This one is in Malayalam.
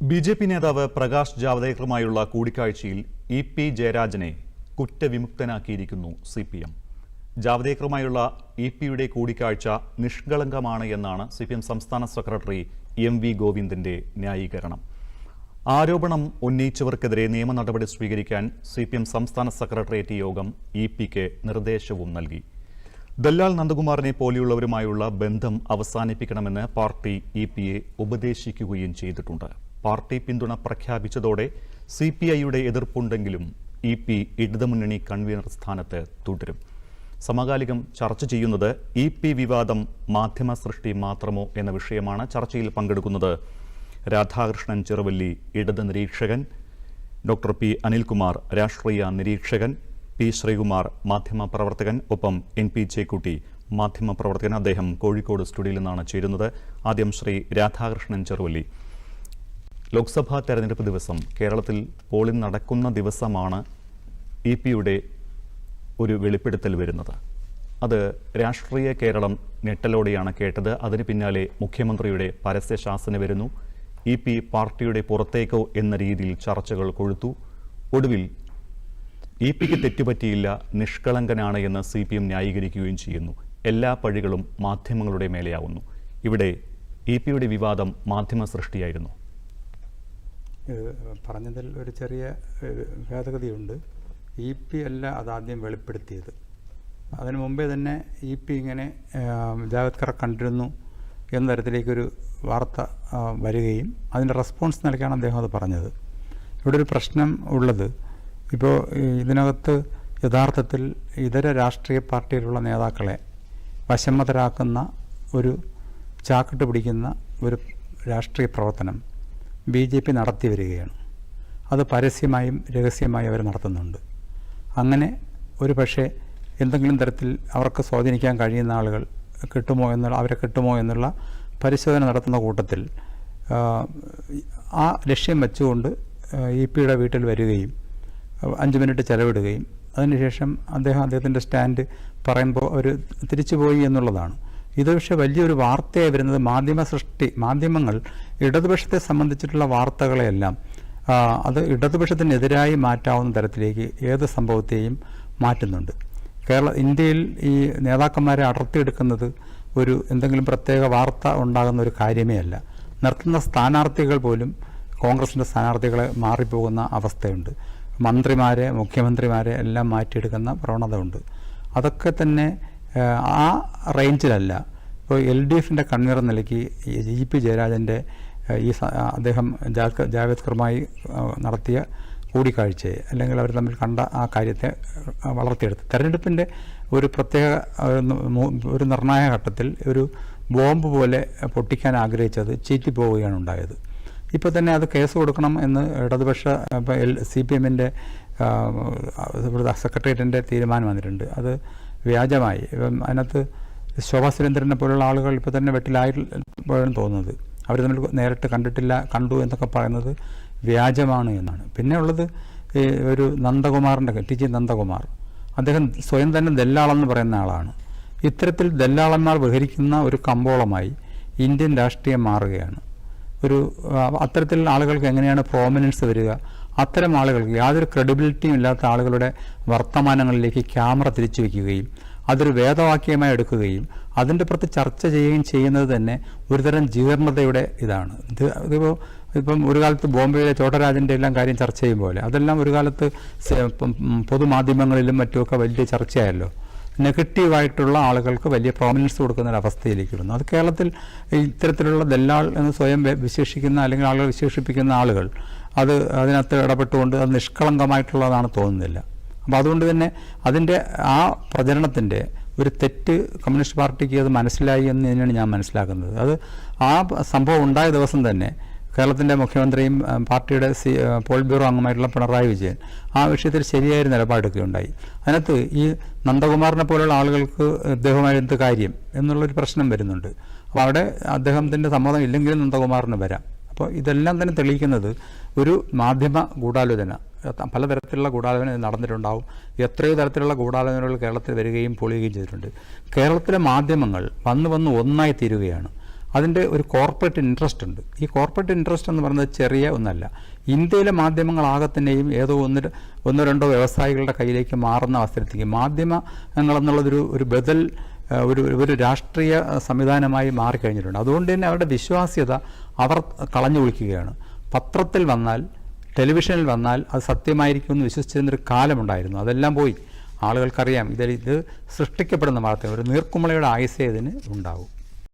ബി ജെ പി നേതാവ് പ്രകാശ് ജാവ്ദേക്കറുമായുള്ള കൂടിക്കാഴ്ചയിൽ ഇ പി ജയരാജനെ കുറ്റവിമുക്തനാക്കിയിരിക്കുന്നു സി പി എം. ജാവ്ദേക്കറുമായുള്ള ഇ പിയുടെ കൂടിക്കാഴ്ച നിഷ്കളങ്കമാണ് എന്നാണ് സി പി എം സംസ്ഥാന സെക്രട്ടറി എം വി ഗോവിന്ദന്റെ ന്യായീകരണം. ആരോപണം ഉന്നയിച്ചവർക്കെതിരെ നിയമ നടപടി സ്വീകരിക്കാൻ സി പി എം സംസ്ഥാന സെക്രട്ടേറിയറ്റ് യോഗം ഇ പിക്ക് നിർദ്ദേശവും നൽകി. ദല്ലാൽ നന്ദകുമാറിനെ പോലെയുള്ളവരുമായുള്ള ബന്ധം അവസാനിപ്പിക്കണമെന്ന് പാർട്ടി ഇ പിയെ ഉപദേശിക്കുകയും ചെയ്തിട്ടുണ്ട്. പാർട്ടി പിന്തുണ പ്രഖ്യാപിച്ചതോടെ സി പി ഐയുടെ എതിർപ്പുണ്ടെങ്കിലും ഇ പി ഇടതുമുന്നണി കൺവീനർ സ്ഥാനത്ത് തുടരും. സമകാലികം ചർച്ച ചെയ്യുന്നത് ഇ പി വിവാദം മാധ്യമ സൃഷ്ടി മാത്രമോ എന്ന വിഷയമാണ് ചർച്ചയിൽ പങ്കെടുക്കുന്നത്. രാധാകൃഷ്ണൻ ചെറുവല്ലി ഇടത് നിരീക്ഷകൻ ഡോക്ടർ പി അനിൽകുമാർ രാഷ്ട്രീയ നിരീക്ഷകൻ പി ശ്രീകുമാർ മാധ്യമ പ്രവർത്തകൻ ഒപ്പം എൻ പി ചേക്കുട്ടി മാധ്യമ പ്രവർത്തകൻ അദ്ദേഹം കോഴിക്കോട് സ്റ്റുഡിയോയിൽ നിന്നാണ് ചേരുന്നത്. ആദ്യം ശ്രീ രാധാകൃഷ്ണൻ ചെറുവല്ലി. ലോക്സഭാ തെരഞ്ഞെടുപ്പ് ദിവസം കേരളത്തിൽ പോളിംഗ് നടക്കുന്ന ദിവസമാണ് ഇ പിയുടെ ഒരു വെളിപ്പെടുത്തൽ വരുന്നത്. അത് രാഷ്ട്രീയ കേരളം ഞെട്ടലോടെയാണ് കേട്ടത്. അതിന് പിന്നാലെ മുഖ്യമന്ത്രിയുടെ പരസ്യശാസന വരുന്നു. ഇ പി പാർട്ടിയുടെ പുറത്തേക്കോ എന്ന രീതിയിൽ ചർച്ചകൾ കൊഴുത്തു. ഒടുവിൽ ഇ പിക്ക് തെറ്റുപറ്റിയില്ല നിഷ്കളങ്കനാണ് എന്ന് സി പി എം ന്യായീകരിക്കുകയും ചെയ്യുന്നു. എല്ലാ പഴികളും മാധ്യമങ്ങളുടെ മേലെയാവുന്നു. ഇവിടെ ഇ പിയുടെ വിവാദം മാധ്യമ സൃഷ്ടിയായിരുന്നു. പറഞ്ഞതിൽ ഒരു ചെറിയ ഭേദഗതിയുണ്ട്. ഇ പി അല്ല അതാദ്യം വെളിപ്പെടുത്തിയത്. അതിനു മുമ്പേ തന്നെ ഇ പി ഇങ്ങനെ ജാവദ്കറെ കണ്ടിരുന്നു എന്ന തരത്തിലേക്കൊരു വാർത്ത വരികയും അതിന്റെ റെസ്പോൺസ് നൽകാണ് അദ്ദേഹം അത് പറഞ്ഞത്. ഇവിടെ ഒരു പ്രശ്നം ഉള്ളത്. ഇപ്പോൾ ഇതിനകത്ത് യഥാർത്ഥത്തിൽ ഇതര രാഷ്ട്രീയ പാർട്ടിയിലുള്ള നേതാക്കളെ വശമതരാക്കുന്ന ഒരു ചാക്കിട്ട് പിടിക്കുന്ന ഒരു രാഷ്ട്രീയ പ്രവർത്തനം ബി ജെ പി നടത്തി വരികയാണ്. അത് പരസ്യമായും രഹസ്യമായും അവർ നടത്തുന്നുണ്ട്. അങ്ങനെ ഒരു പക്ഷേ എന്തെങ്കിലും തരത്തിൽ അവർക്ക് സ്വാധീനിക്കാൻ കഴിയുന്ന ആളുകൾ കിട്ടുമോ എന്നുള്ള അവരെ കിട്ടുമോ എന്നുള്ള പരിശോധന നടത്തുന്ന കൂട്ടത്തിൽ ആ, ലക്ഷ്യം വെച്ചുകൊണ്ട് ഇ പിയുടെ വീട്ടിൽ വരികയും അഞ്ച് മിനിറ്റ് ചെലവിടുകയും അതിനുശേഷം അദ്ദേഹം അദ്ദേഹത്തിന്റെ സ്റ്റാൻഡ് പറയുമ്പോൾ അവർ തിരിച്ചുപോയി എന്നുള്ളതാണ്. ഇത് പക്ഷേ വലിയൊരു വാർത്തയായി വരുന്നത് മാധ്യമ സൃഷ്ടി മാധ്യമങ്ങൾ ഇടതുപക്ഷത്തെ സംബന്ധിച്ചിട്ടുള്ള വാർത്തകളെയെല്ലാം അത് ഇടതുപക്ഷത്തിനെതിരായി മാറ്റാവുന്ന തരത്തിലേക്ക് ഏത് സംഭവത്തെയും മാറ്റുന്നുണ്ട്. കേരള ഇന്ത്യയിൽ ഈ നേതാക്കന്മാരെ അടർത്തിയെടുക്കുന്നത് ഒരു എന്തെങ്കിലും പ്രത്യേക വാർത്ത ഉണ്ടാകുന്ന ഒരു കാര്യമേ അല്ല. നിർത്തുന്ന സ്ഥാനാർത്ഥികൾ പോലും കോൺഗ്രസിന്റെ സ്ഥാനാർത്ഥികളെ മാറിപ്പോകുന്ന അവസ്ഥയുണ്ട്. മന്ത്രിമാരെ മുഖ്യമന്ത്രിമാരെ എല്ലാം മാറ്റിയെടുക്കുന്ന പ്രവണത ഉണ്ട് അതൊക്കെ തന്നെ ആ റേഞ്ചിലല്ല. ഇപ്പോൾ എൽ ഡി എഫിന്റെ കൺവീനർ നിലയ്ക്ക് ജി പി ജയരാജന്റെ ഈ അദ്ദേഹം ജാവേദ് ജാവേദ്കറുമായി നടത്തിയ കൂടിക്കാഴ്ചയെ അല്ലെങ്കിൽ അവർ തമ്മിൽ കണ്ട ആ കാര്യത്തെ വളർത്തിയെടുത്ത്. തെരഞ്ഞെടുപ്പിന്റെ ഒരു പ്രത്യേക ഒരു നിർണായക ഘട്ടത്തിൽ ഒരു ബോംബ് പോലെ പൊട്ടിക്കാൻ ആഗ്രഹിച്ചത് ചീറ്റിപ്പോവുകയാണ് ഉണ്ടായത്. ഇപ്പോൾ തന്നെ അത് കേസ് കൊടുക്കണം എന്ന് ഇടതുപക്ഷ സി പി എമ്മിന്റെ സെക്രട്ടേറിയറ്റിന്റെ തീരുമാനം വന്നിട്ടുണ്ട്. അത് വ്യാജമായി. ഇപ്പം അതിനകത്ത് ശോഭാ സുരേന്ദ്രനെ പോലുള്ള ആളുകൾ ഇപ്പോൾ തന്നെ വെട്ടിലായിപ്പോഴാണ് തോന്നുന്നത്. അവർ തമ്മിൽ നേരിട്ട് കണ്ടിട്ടില്ല കണ്ടു എന്നൊക്കെ പറയുന്നത് വ്യാജമാണ് എന്നാണ്. പിന്നെ ഉള്ളത് ഒരു നന്ദകുമാറിന്റെ ടി ജി നന്ദകുമാർ. അദ്ദേഹം സ്വയം തന്നെ ദല്ലാളെന്ന് പറയുന്ന ആളാണ്. ഇത്തരത്തിൽ ദല്ലാളന്മാർ വിഹരിക്കുന്ന ഒരു കമ്പോളമായി ഇന്ത്യൻ രാഷ്ട്രീയം മാറുകയാണ്. ഒരു അത്തരത്തിൽ ആളുകൾക്ക് എങ്ങനെയാണ് പ്രോമിനൻസ് വരിക? അത്തരം ആളുകൾക്ക് യാതൊരു ക്രെഡിബിലിറ്റിയും ഇല്ലാത്ത ആളുകളുടെ വർത്തമാനങ്ങളിലേക്ക് ക്യാമറ തിരിച്ചു വയ്ക്കുകയും അതൊരു വേദവാക്യമായി എടുക്കുകയും അതിന്റെ പുറത്ത് ചർച്ച ചെയ്യുകയും ചെയ്യുന്നത് തന്നെ ഒരുതരം ജീർണതയുടെ ഇതാണ്. ഇത് ഇതിപ്പോൾ ഇപ്പം ഒരു കാലത്ത് ബോംബെയിലെ ചോട്ടരാജന്റെ എല്ലാം കാര്യം ചർച്ച ചെയ്യും പോലെ അതെല്ലാം ഒരു കാലത്ത് പൊതുമാധ്യമങ്ങളിലും മറ്റുമൊക്കെ വലിയ ചർച്ചയായല്ലോ. നെഗറ്റീവായിട്ടുള്ള ആളുകൾക്ക് വലിയ പ്രോമിനൻസ് കൊടുക്കുന്ന ഒരു അവസ്ഥയിലേക്ക് വരുന്നു അത് കേരളത്തിൽ ഇത്തരത്തിലുള്ള ദല്ലാൾ എന്ന് സ്വയം വിശേഷിക്കുന്ന അല്ലെങ്കിൽ ആളുകൾ വിശേഷിപ്പിക്കുന്ന ആളുകൾ അത് അതിനകത്ത് ഇടപെട്ടുകൊണ്ട് അത് നിഷ്കളങ്കമായിട്ടുള്ളതാണ് തോന്നുന്നില്ല. അപ്പോൾ അതുകൊണ്ട് തന്നെ അതിന്റെ ആ പ്രചരണത്തിന്റെ ഒരു തെറ്റ് കമ്മ്യൂണിസ്റ്റ് പാർട്ടിക്ക് അത് മനസ്സിലായി എന്ന് തന്നെയാണ് ഞാൻ മനസ്സിലാക്കുന്നത്. അത് ആ സംഭവം ഉണ്ടായ ദിവസം തന്നെ കേരളത്തിന്റെ മുഖ്യമന്ത്രിയും പാർട്ടിയുടെ സി പോൾ ബ്യൂറോ അംഗമായിട്ടുള്ള പിണറായി വിജയൻ ആ വിഷയത്തിൽ ശരിയായ നിലപാടെടുക്കുകയുണ്ടായി. അതിനകത്ത് ഈ നന്ദകുമാറിനെ പോലുള്ള ആളുകൾക്ക് അദ്ദേഹവുമായി എന്ത് കാര്യം എന്നുള്ളൊരു പ്രശ്നം വരുന്നുണ്ട്. അപ്പോൾ അവിടെ അദ്ദേഹത്തിന്റെ സമ്മതം ഇല്ലെങ്കിലും നന്ദകുമാറിന് വരാം. അപ്പോൾ ഇതെല്ലാം തന്നെ തെളിയിക്കുന്നത് ഒരു മാധ്യമ ഗൂഢാലോചന. പലതരത്തിലുള്ള ഗൂഢാലോചന നടന്നിട്ടുണ്ടാവും. എത്രയോ തരത്തിലുള്ള ഗൂഢാലോചനകൾ കേരളത്തിൽ വരികയും പൊളിയുകയും ചെയ്തിട്ടുണ്ട്. കേരളത്തിലെ മാധ്യമങ്ങൾ വന്ന് വന്ന് ഒന്നായി തീരുകയാണ്. അതിന്റെ ഒരു കോർപ്പറേറ്റ് ഇൻട്രസ്റ്റ് ഉണ്ട്. ഈ കോർപ്പറേറ്റ് ഇൻട്രസ്റ്റ് എന്ന് പറയുന്നത് ചെറിയ ഒന്നല്ല. ഇന്ത്യയിലെ മാധ്യമങ്ങളാകെ തന്നെയും ഏതോ ഒന്ന് ഒന്നോ രണ്ടോ വ്യവസായികളുടെ കയ്യിലേക്ക് മാറുന്ന അവസരത്തേക്ക് മാധ്യമങ്ങൾ എന്നുള്ളതൊരു ഒരു ബദൽ ഒരു ഒരു രാഷ്ട്രീയ സംവിധാനമായി മാറിക്കഴിഞ്ഞിട്ടുണ്ട്. അതുകൊണ്ട് തന്നെ അവരുടെ വിശ്വാസ്യത അവർ കളഞ്ഞു കുളിക്കുകയാണ്. പത്രത്തിൽ വന്നാൽ ടെലിവിഷനിൽ വന്നാൽ അത് സത്യമായിരിക്കുമെന്ന് വിശ്വസിച്ചിരുന്നൊരു കാലമുണ്ടായിരുന്നു. അതെല്ലാം പോയി. ആളുകൾക്കറിയാം. ഇതിൽ ഇത് സൃഷ്ടിക്കപ്പെടുന്ന വാർത്തകൾ ഒരു നീർക്കുമളയുടെ ആയുസേ ഇതിന് ഉണ്ടാവും.